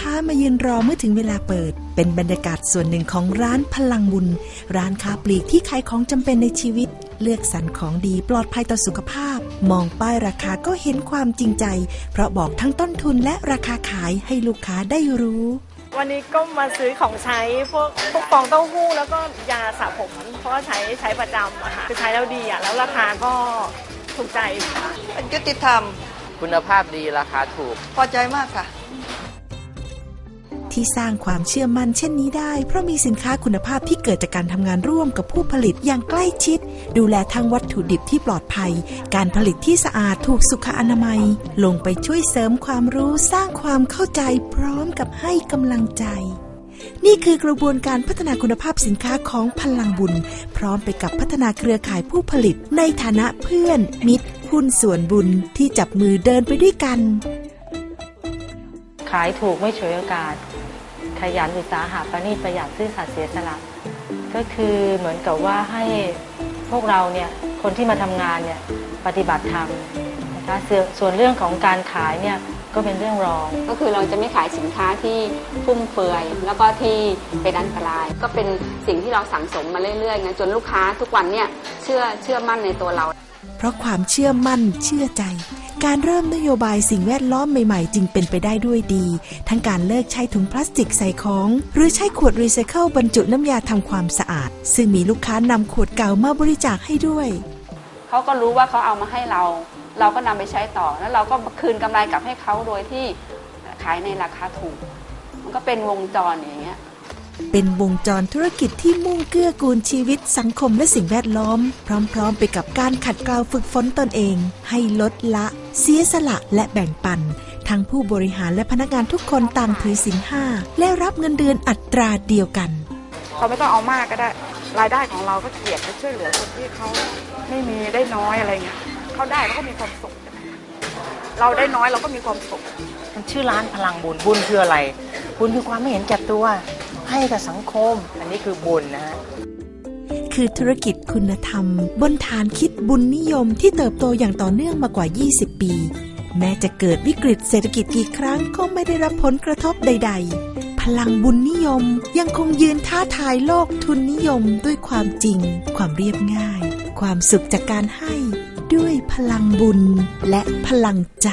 ค้ามายืนรอเมื่อถึงเวลาเปิด เป็นบรรยากาศส่วนหนึ่งของร้านพลังบุญ ร้านค้าปลีกที่ขายของจำเป็นในชีวิต เลือกสรรของดีปลอดภัยต่อสุขภาพ มองป้ายราคาก็เห็นความจริงใจ เพราะบอกทั้งต้นทุนและราคาขายให้ลูกค้าได้รู้วันนี้ก็มาซื้อของใช้พวกพวกฟองเต้าหู้แล้วก็ยาสระผม เพราะว่าใช้ใช้ประจำอะค่ะคือใช้แล้วดีอะแล้วราคาก็ถูกใจค่ะมันยุติธรรม คุณภาพดีราคาถูก พอใจมากค่ะ ที่สร้างความเชื่อมั่นเช่นนี้ได้ เพราะมีสินค้าคุณภาพที่เกิดจากการทำงานร่วมกับผู้ผลิตอย่างใกล้ชิด ดูแลทั้งวัตถุดิบที่ปลอดภัย การผลิตที่สะอาดถูกสุขอนามัย ลงไปช่วยเสริมความรู้สร้างความเข้าใจพร้อมกับให้กำลังใจ นี่คือกระบวนการพัฒนาคุณภาพสินค้าของพลังบุญ พร้อมไปกับพัฒนาเครือข่ายผู้ผลิต ในฐานะเพื่อน มิตรหุ้นส่วนบุญที่จับมือเดินไปด้วยกัน ขายถูกไม่ฉวยโอกาส ขยันอุตสาหะประณีตประหยัดซื่อสัตย์เสียสละ ก็คือเหมือนกับว่าให้พวกเราเนี่ยคนที่มาทำงานเนี่ยปฏิบัติธรรมนะคะส่วนส่วนเรื่องของการขายเนี่ยก็เป็นเรื่องรอง ก็คือเราจะไม่ขายสินค้าที่ฟุ่มเฟือย แล้วก็ที่เป็นอันตราย ก็เป็นสิ่งที่เราสั่งสมมาเรื่อยๆไงจนลูกค้าทุกวันเนี่ยเชื่อเชื่อมั่นในตัวเรา เพราะความเชื่อมั่นเชื่อใจการเริ่มนโยบายสิ่งแวดล้อมใหม่ๆ จึงเป็นไปได้ด้วยดี ทั้งการเลิกใช้ถุงพลาสติกใส่ของ หรือใช้ขวดรีไซเคิลบรรจุน้ำยาทำความสะอาด ซึ่งมีลูกค้านำขวดเก่ามาบริจาคให้ด้วย เขาก็รู้ว่าเขาเอามาให้เรา เราก็นำไปใช้ต่อ แล้วเราก็คืนกำไรกลับให้เขาโดยที่ขายในราคาถูก มันก็เป็นวงจรอย่างเงี้ย เป็นวงจรธุรกิจที่มุ่งเกื้อกูลชีวิตสังคมและสิ่งแวดล้อม พร้อม ๆ ไปกับการขัดเกลาฝึกฝนตนเอง ให้ลดละ เสียสละและแบ่งปัน ทั้งผู้บริหารและพนักงานทุกคนต่างถือสินห้า และรับเงินเดือนอัตราเดียวกันเขาไม่ต้องเอามากก็ได้ รายได้ของเราก็เกียรติไปช่วยเหลือคนที่เขาไม่มีได้น้อยอะไรเงี้ยเขาได้เขาก็มีความสุขเราได้น้อยเราก็มีความสุขมันชื่อร้านพลังบุญบุญคืออะไร บุญคือความไม่เห็นแก่ตัว ให้กับสังคม อันนี้คือบุญนะฮะคือธุรกิจคุณธรรม บนฐานคิดบุญนิยมที่เติบโตอย่างต่อเนื่องมากว่า 20 ปี แม้จะเกิดวิกฤตเศรษฐกิจกี่ครั้งก็ไม่ได้รับผลกระทบใด ๆ พลังบุญนิยมยังคงยืนท้าทายโลกทุนนิยมด้วยความจริง ความเรียบง่าย ความสุขจากการให้ ด้วยพลังบุญและพลังใจ